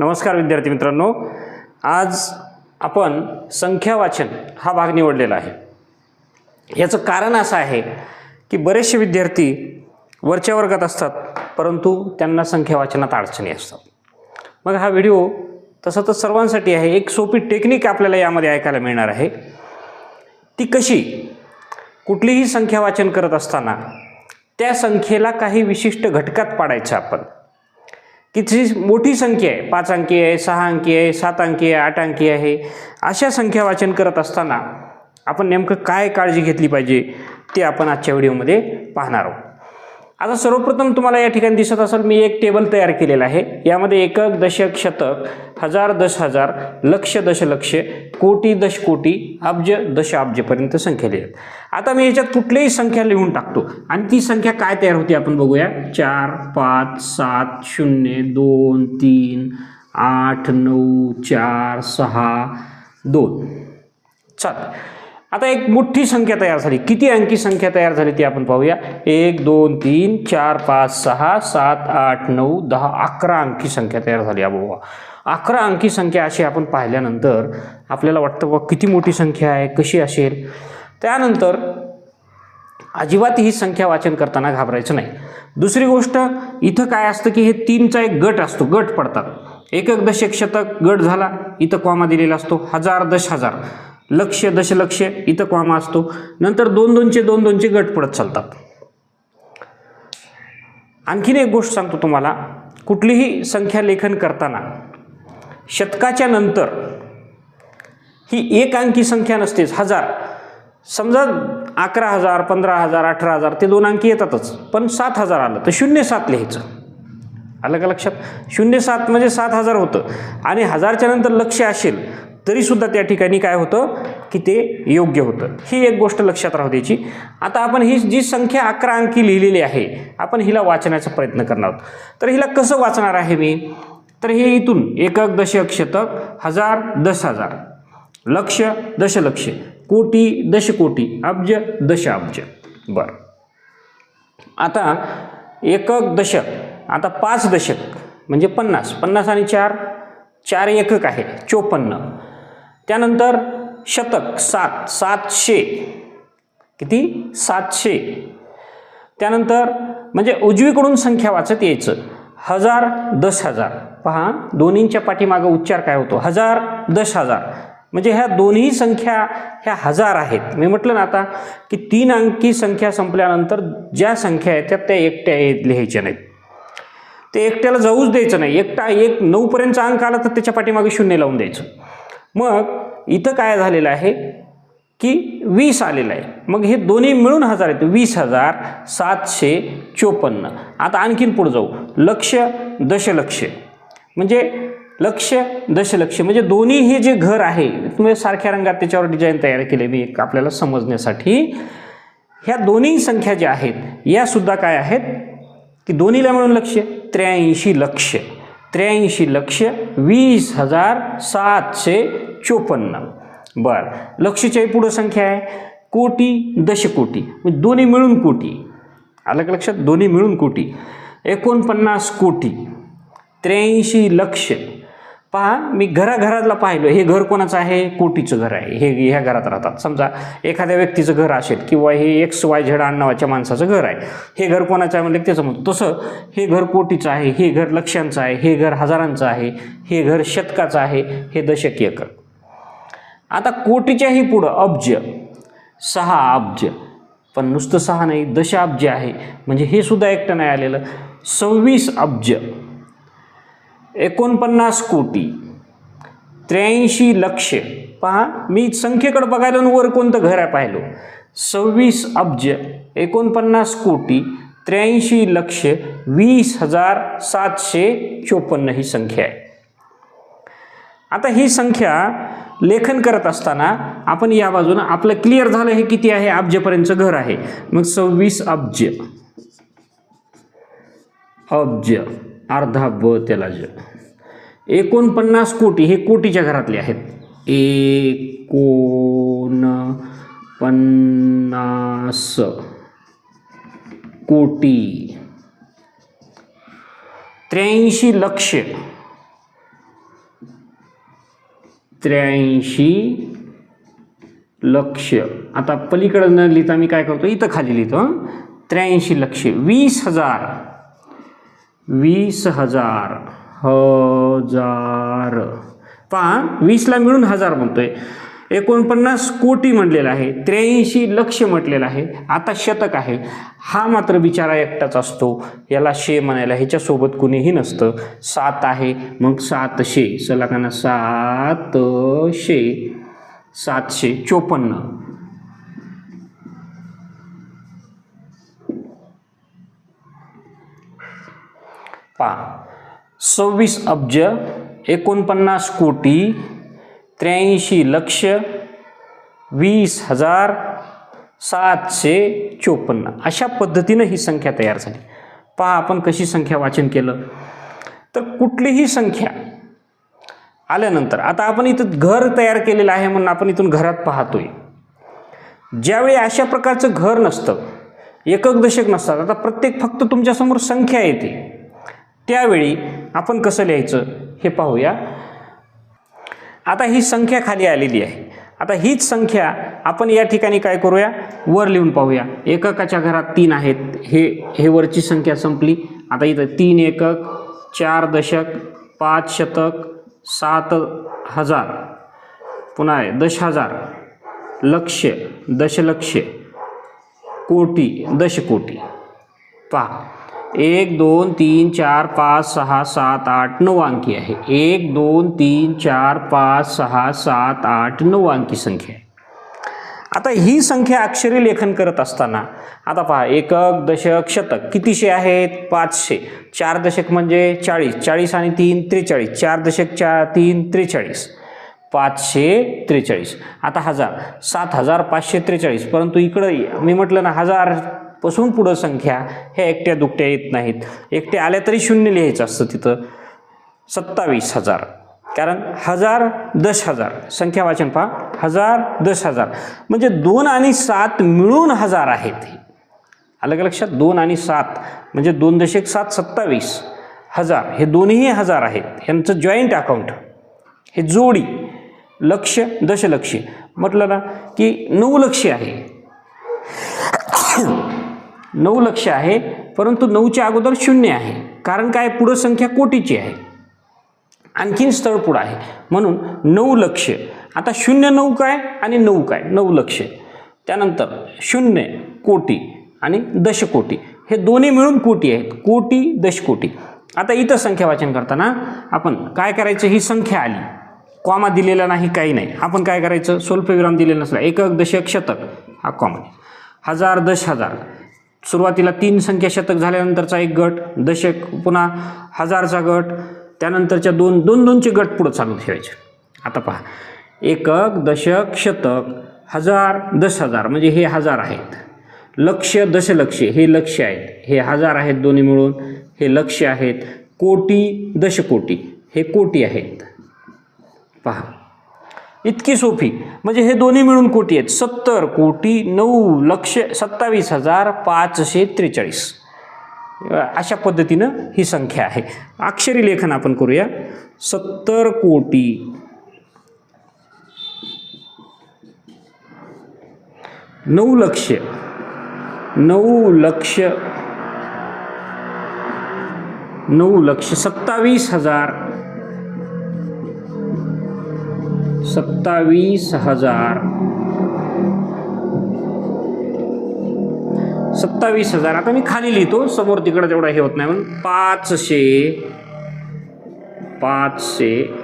नमस्कार विद्यार्थी मित्रांनो. आज आपण संख्या वाचन हा भाग निवडलेला आहे. याचं कारण असं आहे की बरेचसे विद्यार्थी वरच्या वर्गात असतात परंतु त्यांना संख्या वाचनात अडचणी असतात. मग हा व्हिडिओ तसं तर सर्वांसाठी आहे. एक सोपी टेक्निक आपल्याला यामध्ये ऐकायला मिळणार आहे. ती कशी? कुठलीही संख्या वाचन करत असताना त्या संख्येला काही विशिष्ट घटकात पाडायचं आपण. की जी मोठी संख्या आहे. पाच अंकी आहे सहा अंकी आहे सात अंकी आहे आठ अंकी आहे. अशा संख्या वाचन करत असताना आपण नेमकं काय काळजी घेतली पाहिजे ते आपण आजच्या व्हिडिओमध्ये पाहणार आहोत. आता सर्वप्रथम तुम्हाला या ठिकाणी दिसत असेल मी एक टेबल तयार केलेला आहे. यामध्ये एकक दशक शतक हजार दश हजार लक्ष दशलक्ष कोटी दश कोटी अब्ज दश अब्जपर्यंत संख्या लिहितात आता मी याच्यात कुठलीही संख्या लिहून टाकतो. आणि ती संख्या काय तयार होती आपण बघूया. चार पाच सात शून्य दोन तीन आठ नऊ चार सहा दोन. चाल. आता एक मोठी संख्या तयार झाली. किती अंकी संख्या तयार झाली ती आपण पाहूया. एक दोन तीन चार पाच सहा सात आठ नऊ दहा अकरा अंकी संख्या तयार झाली अबोबा अकरा अंकी संख्या अशी आपण पाहिल्यानंतर आपल्याला वाटतं बा किती मोठी संख्या आहे कशी असेल? त्यानंतर अजिबात ही संख्या वाचन करताना घाबरायचं नाही. दुसरी गोष्ट इथं काय असतं की हे तीनचा एक गट असतो. गट पडतात. एकक दशक शतक गट झाला इथं कॉमा दिलेला असतो. हजार दश हजार लक्ष दशलक्ष इथं कॉमा असतो. नंतर दोन दोनचे दोन दोनचे गट पडत चालतात. आणखीन एक गोष्ट सांगतो तुम्हाला. कुठलीही संख्या लेखन करताना शतकाच्या नंतर ही एक अंकी संख्या नसतेच हजार. समजा अकरा हजार पंधरा हजार अठरा हजार ते दोन अंकी येतातच. पण सात हजार आलं तर शून्य सात लिहायचं. आलं का लक्षात? शून्य सात म्हणजे सात हजार होतं. आणि हजारच्या नंतर लक्ष असेल तरीसुद्धा त्या ठिकाणी काय होतं की ते योग्य होतं. ही एक गोष्ट लक्षात राहू द्यायची. आता आपण ही जी संख्या अकरा अंकी लिहिलेली आहे आपण हिला वाचण्याचा प्रयत्न करणार आहोत. तर हिला कसं वाचणार आहे मी? तर हे इथून एकक दशक शतक हजार दस हजार. लक्ष दशलक्ष. कोटी दशकोटी. अब्ज दश अब्ज बरं. आता एकक दशक. आता पाच दशक म्हणजे पन्नास. पन्नास आणि चार चार एकक आहे. चोपन्न. त्यानंतर शतक सात सातशे. किती? सातशे. त्यानंतर म्हणजे उजवीकडून संख्या वाचत यायचं. हजार दस हजार. पहा दोन्हींच्या पाठीमागं उच्चार काय होतो? हजार दस हजार. म्हणजे ह्या दोन्ही संख्या ह्या हजार आहेत. मी म्हटलं ना आता की तीन अंकी संख्या संपल्यानंतर ज्या संख्या आहेत त्या त्या एकट्या लिहायच्या नाहीत. ते एकट्याला जाऊच द्यायचं नाही. एकटा एक नऊपर्यंतचा अंक आला तर त्याच्या पाठीमागे शून्य लावून द्यायचं. मग इथं काय झालेलं आहे की वीस आलेलं आहे. मग हे दोन्ही मिळून हजार आहेत. वीस हजार सातशे चोपन्न. आता आणखीन पुढं जाऊ. लक्ष दशलक्ष. म्हणजे लक्ष दशलक्ष. म्हणजे दोन्ही हे जे घर आहे तुम्ही सारख्या रंगात त्याच्यावर डिझाईन तयार केले मी एक आपल्याला समजण्यासाठी. ह्या दोन्ही संख्या ज्या आहेत यासुद्धा काय आहेत? की दोन्हीला मिळून लक्ष? त्र्याऐंशी लक्ष. त्र्याऐंशी लक्ष वीस हजार सातशे चोपन्न. बरं लक्षच्या पुढं संख्या आहे. कोटी दशकोटी म्हणजे दोन्ही मिळून कोटी. आलं का लक्षात? दोन्ही मिळून कोटी. एकोणपन्नास कोटी. त्र्याऐंशी लक्ष. पहा मी घराघरातला पाहिलं. हे घर कोणाचं आहे? कोटीचं घर आहे. हे ह्या घरात राहतात. समजा एखाद्या व्यक्तीचं घर असेल किंवा हे एक्स वाय झेड नावाच्या माणसाचं घर आहे. हे घर कोणाचं आहे? म्हणजे त्याचं म्हणतो. तसं हे घर कोटीचं आहे हे घर लक्षांचं आहे हे घर हजारांचं आहे हे घर शतकाचं आहे हे दशक एकर. आता कोटीच्याही पुढं अब्ज सहा अब्ज पण नुसतं सहा नाही दशाब्ज आहे. म्हणजे हे सुद्धा एकटं नाही आलेलं. सव्वीस अब्ज एकोणपन्नास कोटी. त्र्याऐंशी लक्ष. पहा मी संख्येकडे बघायला वर कोणतं घर आहे पाहिलो. सव्वीस अब्ज एकोणपन्नास कोटी त्र्याऐंशी लक्ष वीस हजार सातशे चोपन्न ही संख्या आहे. आता ही संख्या लेखन करत असताना आपण या बाजूनं आपलं क्लिअर झालं हे किती आहे? अब्जपर्यंतचं घर आहे. मग सव्वीस अब्ज. अब्ज. अर्धा ब त्याला ज. एकोणपन्नास कोटी हे कोटीच्या घरातले आहेत. एकोण पन्नास कोटी. त्र्याऐंशी लक्ष. त्र्याऐंशी लक्ष. आता पलीकडं न लिहिता मी काय करतो? इथं खाली लिहितो त्र्याऐंशी लक्ष. वीस हजार. वीस हजार. हजार. पहा वीसला मिळून हजार म्हणतोय. एकोणपन्नास कोटी म्हटलेलं आहे. त्र्याऐंशी लक्ष म्हटलेलं आहे. आता शतक आहे. हा मात्र बिचारा एकटाच असतो. याला शे म्हणायला ह्याच्यासोबत कुणीही नसतं. सात आहे. मग सातशे सलाकाना सातशे सातशे चोपन्न. पहा सव्वीस अब्ज एकोणपन्नास कोटी त्र्याऐंशी लक्ष वीस हजार सातशे चोपन्न. अशा पद्धतीनं ही संख्या तयार झाली. पहा आपण कशी संख्या वाचन केलं? तर कुठलीही संख्या आल्यानंतर आता आपण इथं घर तयार केलेलं आहे म्हणून आपण इथून घरात पाहतोय. ज्यावेळी अशा प्रकारचं घर नसतं एकक दशक नसतात आता प्रत्येक फक्त तुमच्यासमोर संख्या येते. त्यावेळी आपण कसं लिहायचं हे पाहूया. आता ही संख्या खाली आलेली आहे. आता हीच संख्या आपण या ठिकाणी काय करूया? वर लिहून पाहूया. एककाच्या घरात तीन आहेत. हे हे वरची संख्या संपली. आता इथं तीन एकक चार दशक पाच शतक सात हजार. पुन्हा दश हजार. लक्ष दशलक्ष. कोटी दशकोटी. पहा. एक दोन तीन चार पाच सहा सात आठ नऊ अंकी आहे. एक दोन तीन चार पाच सहा सात आठ नऊ अंकी संख्या आहे. आता ही संख्या अक्षरी लेखन करत असताना आता पहा एकक दशक शतक कितीशे आहेत? पाचशे. चार दशक म्हणजे चाळीस. चाळीस आणि तीन त्रेचाळीस. चार दशक चा तीन त्रेचाळीस. पाचशे त्रेचाळीस. आता हजार. सात हजार पाचशे त्रेचाळीस. परंतु इकडं मी म्हटलं ना हजार पासून पुढं संख्या ह्या एकट्या दुकट्या येत नाहीत. एकट्या आल्या तरी शून्य लिहायचं असतं तिथं. सत्तावीस हजार. कारण हजार दश हजार. संख्या वाचन पहा. हजार दश हजार. म्हणजे दोन आणि सात मिळून हजार आहेत. आलं का लक्षात? दोन आणि सात. म्हणजे दोन दशक सात सत्तावीस. हजार. हे दोन्ही हजार आहेत. यांचं जॉईंट अकाउंट हे जोडी. लक्ष दशलक्ष. म्हटलं ना की नऊ लक्ष आहे. नऊ लक्ष आहे परंतु नऊच्या अगोदर शून्य आहे. कारण काय? पुढं संख्या कोटीची आहे. आणखीन स्थळ पुढं आहे. म्हणून नऊ लक्ष. आता शून्य नऊ काय आणि नऊ काय? नऊ लक्ष. त्यानंतर शून्य कोटी आणि दशकोटी. हे दोन्ही मिळून कोटी आहेत. कोटी दशकोटी. आता इथं संख्या वाचन करताना आपण काय करायचं? ही संख्या आली. कॉमा दिलेला नाही काही नाही. आपण काय करायचं? स्वल्पविराम दिलेला नसला. एकक दशक शतक. हा कॉमा. हजार दश हजार. सुरुवातीला तीन संख्या शतक झाल्यानंतरचा एक गट दशक पुन्हा हजारचा गट त्यानंतरच्या दोन दोन दोनचे गट पुढं चालू ठेवायचे. आता पहा एकक दशक शतक हजार दश हजार म्हणजे हे हजार आहेत. लक्ष दशलक्ष हे लक्ष आहेत. हे हजार आहेत दोन्ही मिळून हे लक्ष आहेत कोटी दशकोटी हे कोटी आहेत. पहा इतकी सोपी म्हणजे हे दोन्ही मिळून कोटी आहेत. सत्तर कोटी नऊ लक्ष सत्तावीस हजार पाचशे त्रेचाळीस. अशा पद्धतीनं ही संख्या आहे. अक्षरी लेखन आपण करूया. सत्तर कोटी. नऊ लक्ष. नऊ लक्ष. नऊ लक्ष. सत्तावीस हजार सत्तावीस हजार. सत्तावीस हजार. आता मी खाली लिहितो. समोर तिकडं तेवढा हे होत नाही म्हणून. पाचशे पाचशे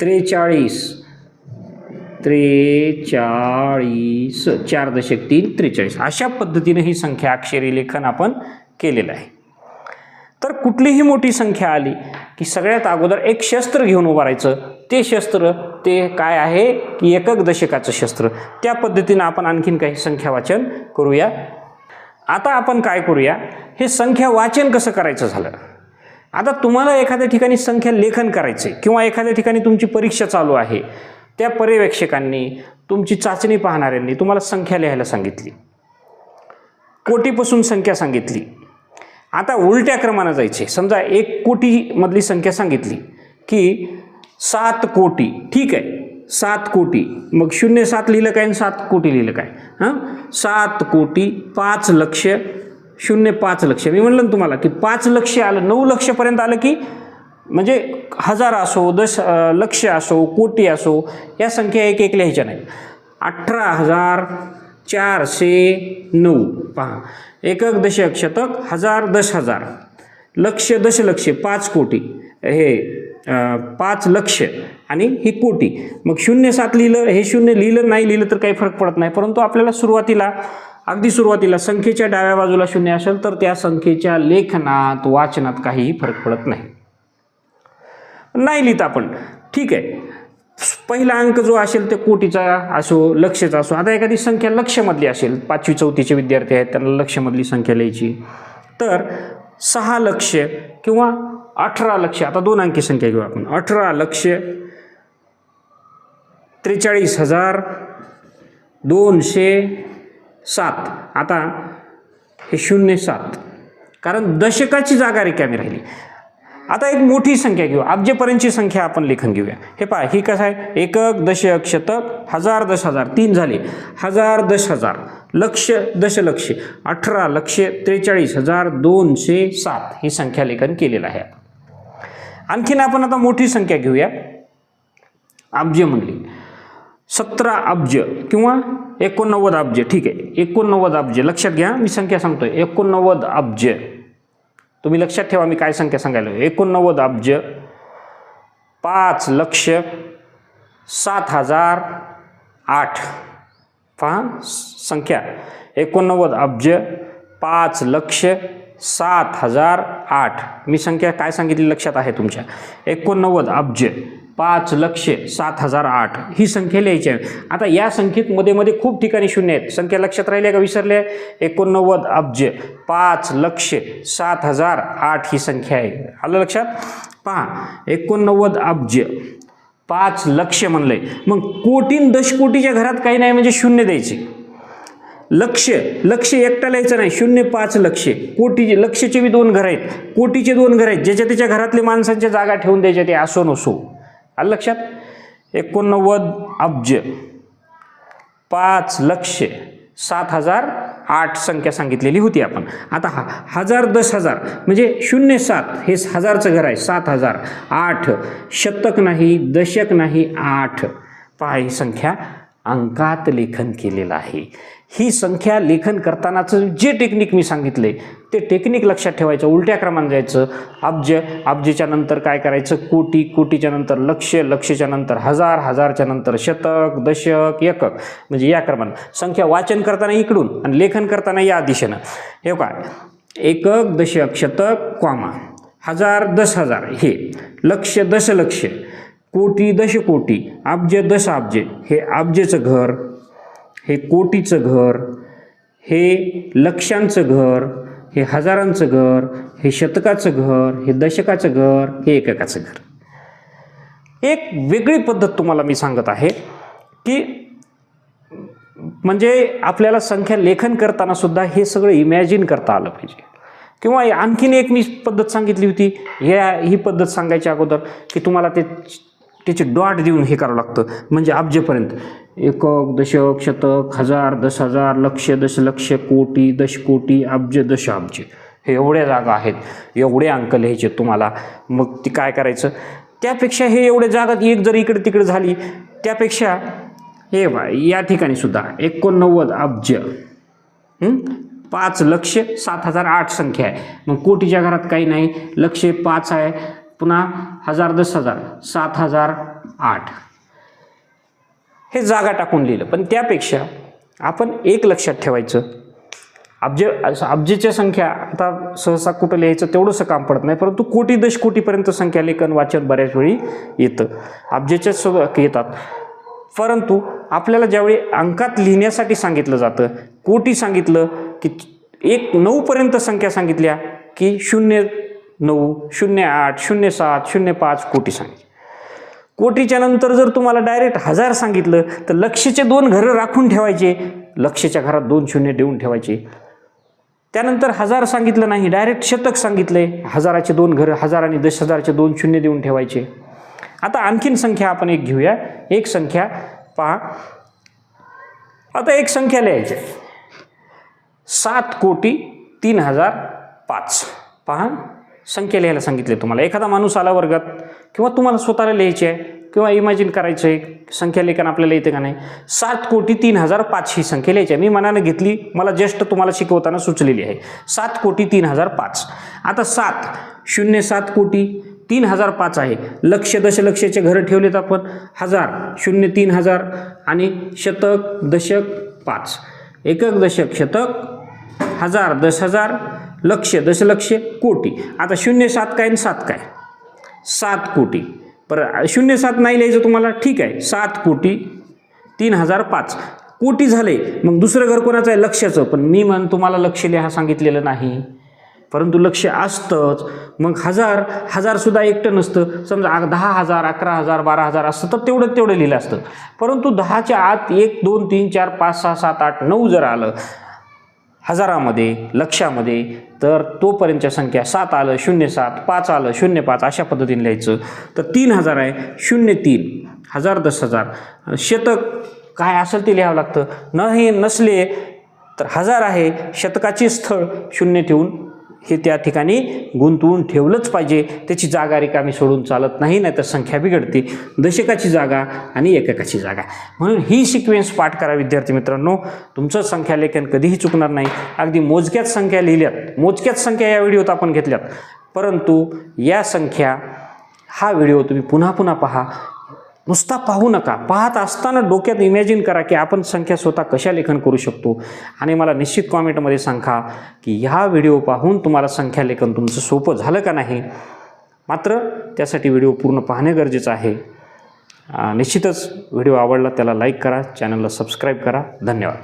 त्रेचाळीस त्रेचाळीस चार दशक तीन त्रेचाळीस. अशा पद्धतीने ही संख्या अक्षरी लेखन आपण केलेलं आहे. तर कुठलीही मोठी संख्या आली की सगळ्यात अगोदर एक शस्त्र घेऊन उभारायचं ते शस्त्र ते काय आहे? की एकक दशकाचं शस्त्र. त्या पद्धतीनं आपण आणखीन काही संख्या वाचन करूया. आता आपण काय करूया? हे संख्या वाचन कसं करायचं झालं? आता तुम्हाला एखाद्या ठिकाणी संख्या लेखन करायचे किंवा एखाद्या ठिकाणी तुमची परीक्षा चालू आहे. त्या पर्यवेक्षकांनी तुमची चाचणी पाहणाऱ्यांनी तुम्हाला संख्या लिहायला सांगितली. कोटीपासून संख्या सांगितली. आता उलट्या क्रमानं जायचे. समजा एक कोटीमधली संख्या सांगितली की सात कोटी. ठीक आहे. सात कोटी. मग शून्य सात लिहिलं काय आणि सात कोटी लिहिलं काय? हां? सात कोटी पाच लक्ष शून्य पाच लक्ष. मी म्हणलं ना तुम्हाला की पाच लक्ष आलं नऊ लक्षपर्यंत आलं की म्हणजे हजार असो दश लक्ष असो कोटी असो या संख्या एक एक लिहायच्या नाही अठरा हजार चारशे नऊ. पहा. एकक दशक शतक हजार दश हजार. लक्ष दशलक्ष पाच कोटी. हे पाच लक्ष आणि ही कोटी. मग शून्य सात लिहिलं हे शून्य लिहिलं नाही लिहिलं तर काही फरक पडत नाही. परंतु आपल्याला सुरुवातीला अगदी सुरुवातीला संख्येच्या डाव्या बाजूला शून्य असेल तर त्या संख्येच्या लेखनात वाचनात काहीही फरक पडत नाही. नाही लिहित आपण. ठीक आहे. पहिला अंक जो असेल ते कोटीचा असो लक्षचा असो. आता एखादी संख्या लक्षमधली असेल पाचवी चौथीचे विद्यार्थी आहेत त्यांना लक्षमधली संख्या लिहायची. तर सहा लक्ष किंवा अठरा लक्ष आता दोन अंकी संख्या घेऊ आपण. अठरा लक्ष त्रेचाळीस हजार दोनशे सात. आता हे शून्य सात. कारण दशकाची जागा रिकामी राहिली. आता एक मोठी संख्या घेऊ. अब्जेपर्यंतची संख्या आपण लेखन घेऊया. हे पहा ही कसं आहे? एकक दशक शतक हजार दश हजार. तीन झाले. हजार दश हजार. लक्ष दशलक्ष अठरा लक्ष त्रेचाळीस. हजार दोनशे सात. ही संख्या लेखन केलेलं आहे. आणखीन आपण आता मोठी संख्या घेऊया. अब्ज म्हणली सतरा अब्ज किंवा एकोणनव्वद अब्ज. ठीक आहे. एकोणनव्वद अब्ज. लक्षात घ्या मी संख्या सांगतोय. एकोणनव्वद अब्ज. तुम्ही लक्षात ठेवा मी काय संख्या सांगायला एकोणनव्वद अब्ज पाच लक्ष सात हजार आठ. पहा संख्या. एकोणनव्वद अब्ज पाच लक्ष सात हजार आठ. मी संख्या काय सांगितली लक्षात आहे तुमच्या? एकोणनव्वद अब्ज. पाच लक्ष सात हजार आठ. ही संख्या लिहायची आहे. आता या संख्येत मध्ये मध्ये खूप ठिकाणी शून्य आहेत. संख्या लक्षात राहिल्या का? विसरल्या एकोणनव्वद अब्ज. पाच लक्ष सात हजार आठ ही संख्या आहे. आलं लक्षात? पहा. एकोणनव्वद अब्ज. पाच लक्ष म्हणलंय. मग कोटीन दशकोटीच्या घरात काही नाही म्हणजे शून्य द्यायचे. लक्ष लक्ष एकटा लिहायचं नाही. शून्य पाच लक्ष. कोटीचे लक्षचे बी दोन घर आहेत. कोटीचे दोन घर आहेत. ज्याच्या त्याच्या घरातली माणसांच्या जागा ठेवून द्यायच्या ते असो नसो. आलं लक्षात? एकोणनव्वद अब्ज. पाच लक्ष. सात हजार आठ संख्या सांगितलेली होती आपण. आता हा हजार दस हजार. म्हणजे शून्य सात. हे हजारचं घर आहे. सात हजार आठ. शतक नाही दशक नाही आठ. पहा ही संख्या अंकात लेखन केलेलं आहे. ही संख्या लेखन करतानाचं जे टेक्निक मी सांगितले ते टेक्निक लक्षात ठेवायचं उलट्या क्रमांक जायचं. अब्ज अब्जच्या नंतर काय करायचं? कोटी कोटीच्या नंतर लक्ष लक्षच्या नंतर हजार हजारच्या नंतर शतक दशक एकक. म्हणजे या क्रमानं. संख्या वाचन करताना इकडून आणि लेखन करताना या दिशेनं. हे काय एकक दशक शतक क्वामा हजार दस हजार. हे. लक्ष दशलक्ष. कोटी दशकोटी. अब्ज दश अब्जे हे अब्जेचं घर. हे कोटीचं घर हे लक्षांचं घर हे हजारांचं घर हे शतकाचं घर हे दशकाचं घर हे एककाचं घर. एक वेगळी पद्धत तुम्हाला मी सांगत आहे की म्हणजे आपल्याला संख्या लेखन करताना सुद्धा हे सगळं इमॅजिन करता आलं पाहिजे. किंवा आणखीन एक मी पद्धत सांगितली होती ह्या ही पद्धत सांगायच्या अगोदर की तुम्हाला ते त्याचे डॉट देऊन हे करावं लागतं. म्हणजे अब्जपर्यंत. एकक दशक शतक हजार दस हजार लक्ष दशलक्ष कोटी दशकोटी अब्ज दश अब्ज. हे एवढ्या जागा आहेत. एवढे अंक लिहायचे तुम्हाला. मग ती काय करायचं? त्यापेक्षा हे एवढ्या जागात एक जर इकडे तिकडे झाली त्यापेक्षा हे बा या ठिकाणी सुद्धा एकोणनव्वद अब्ज. पाच लक्ष सात हजार आठ संख्या आहे. मग कोटीच्या घरात काही नाही. लक्ष पाच आहे. पुन्हा हजार दस हजार सात हजार आठ. हे जागा टाकून लिहिलं. पण त्यापेक्षा आपण एक लक्षात ठेवायचं. अब्ज असं अब्जेच्या संख्या आता सहसा कुठं लिहायचं तेवढंसं काम पडत नाही परंतु कोटी दश कोटीपर्यंत संख्या लेखन वाचन बऱ्याच वेळी येतं. अब्जेच्या सगळं येतात. परंतु आपल्याला ज्यावेळी अंकात लिहिण्यासाठी सांगितलं जातं कोटी सांगितलं की एक नऊपर्यंत संख्या सांगितल्या की शून्य नऊ शून्य आठ शून्य सात शून्य पाच कोटी सांगितले. कोटीच्या नंतर जर तुम्हाला डायरेक्ट हजार सांगितलं तर लक्षचे दोन घरं राखून ठेवायचे. लक्षच्या घरात दोन शून्य देऊन ठेवायचे. त्यानंतर हजार सांगितलं नाही डायरेक्ट शतक सांगितले. हजाराचे दोन घरं हजार आणि दश हजारचे दोन शून्य देऊन ठेवायचे. आता आणखीन संख्या आपण एक घेऊया. एक संख्या पहा. आता एक संख्या लिहायची. आहे. सात कोटी तीन हजार पाच. पहा. संख्या लिहायला सांगितले तुम्हाला. एखादा माणूस आला वर्गात किंवा तुम्हाला स्वतःला लिहायची आहे किंवा इमॅजिन करायचं आहे संख्या लेखन आपल्याला येते का नाही? सात कोटी तीन हजार पाच ही संख्या लिहायची आहे. मी मनानं घेतली मला जस्ट तुम्हाला शिकवताना सुचलेली आहे. सात कोटी तीन हजार पाच. आता सात शून्य सात कोटी तीन हजार पाच आहे. लक्ष दशलक्षाचे घरं ठेवलेत आपण. हजार शून्य तीन हजार आणि शतक दशक पाच. एकक दशक शतक हजार दस हजार लक्ष दशलक्ष कोटी. आता शून्य सात काय आणि सात काय? सात कोटी. पर शून्य सात नाही लिहायचं तुम्हाला? ठीक आहे. सात कोटी तीन हजार पाच. कोटी झाले मग दुसरं घर कोणाचं आहे? लक्षाचं. पण मी म्हण तुम्हाला लक्ष लिहा सांगितलेलं नाही. परंतु लक्ष असतंच. मग हजार हजारसुद्धा एकटं नसतं. समजा दहा हजार अकरा हजार बारा हजार असतं तर तेवढं तेवढं लिहिलं असतं. परंतु दहाच्या आत एक दोन तीन चार पाच सहा सात आठ नऊ जर आलं हजारामध्ये लक्षामध्ये तर तोपर्यंतच्या संख्या सात आलं शून्य सात पाच आलं शून्य पाच अशा पद्धतीने लिहायचं. तर तीन हजार आहे शून्य तीन. हजार दस हजार. शतक काय असेल ते लिहावं लागतं. न हे नसले तर हजार आहे शतकाचे स्थळ शून्य ठेवून हे त्या ठिकाणी गुंतवून ठेवलंच पाहिजे. त्याची जागा रिकामी सोडून चालत नाही नाहीतर संख्या बिघडते. दशकाची जागा आणि एककाची जागा. म्हणून ही सिक्वेन्स पाठ करा विद्यार्थी मित्रांनो. तुमचं संख्यालेखन कधीही चुकणार नाही. अगदी मोजक्याच संख्या लिहिल्यात. मोजक्याच संख्या या व्हिडिओत आपण घेतल्यात. परंतु या संख्या हा व्हिडिओ तुम्ही पुन्हा पुन्हा पहा. नुसता पाहू नका. पाहत असताना डोक्यात इमॅजिन करा की आपण संख्या स्वतः कशा लेखन करू शकतो? आणि मला निश्चित कॉमेंटमध्ये सांगा की ह्या व्हिडिओ पाहून तुम्हाला संख्या लेखन तुमचं सोपं झालं का नाही? मात्र त्यासाठी व्हिडिओ पूर्ण पाहणे गरजेचं आहे. निश्चितच व्हिडिओ आवडला त्याला लाईक करा चॅनलला सबस्क्राईब करा. धन्यवाद.